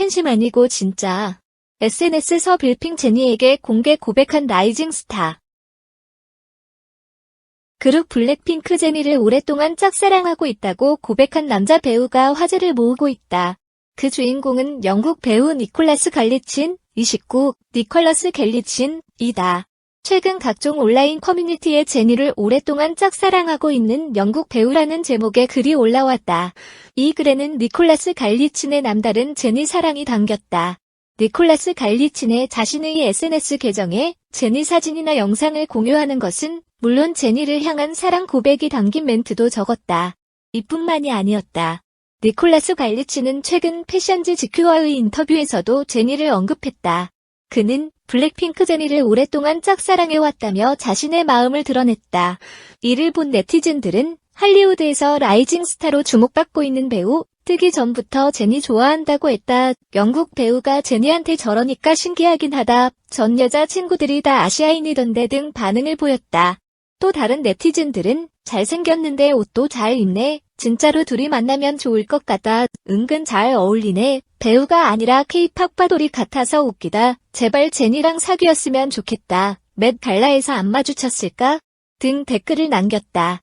팬심 아니고 진짜. SNS에서 빌핑 제니에게 공개 고백한 라이징 스타. 그룹 블랙핑크 제니를 오랫동안 짝사랑하고 있다고 고백한 남자 배우가 화제를 모으고 있다. 그 주인공은 영국 배우 니콜라스 갈리친, 29, 니콜러스 갤리친이다. 최근 각종 온라인 커뮤니티에 제니를 오랫동안 짝사랑하고 있는 영국 배우라는 제목의 글이 올라왔다. 이 글에는 니콜라스 갈리친의 남다른 제니 사랑이 담겼다. 니콜라스 갈리친의 자신의 SNS 계정에 제니 사진이나 영상을 공유하는 것은 물론 제니를 향한 사랑 고백이 담긴 멘트도 적었다. 이뿐만이 아니었다. 니콜라스 갈리치는 최근 패션지 GQ와의 인터뷰에서도 제니를 언급했다. 그는 블랙핑크 제니를 오랫동안 짝사랑해왔다며 자신의 마음을 드러냈다. 이를 본 네티즌들은 할리우드에서 라이징 스타로 주목받고 있는 배우, 뜨기 전부터 제니 좋아한다고 했다. 영국 배우가 제니한테 저러니까 신기하긴 하다. 전 여자 친구들이 다 아시아인이던데 등 반응을 보였다. 또 다른 네티즌들은 잘생겼는데 옷도 잘 입네. 진짜로 둘이 만나면 좋을 것 같다. 은근 잘 어울리네. 배우가 아니라 케이팝 바돌이 같아서 웃기다. 제발 제니랑 사귀었으면 좋겠다. 맷 갈라에서 안 마주쳤을까? 등 댓글을 남겼다.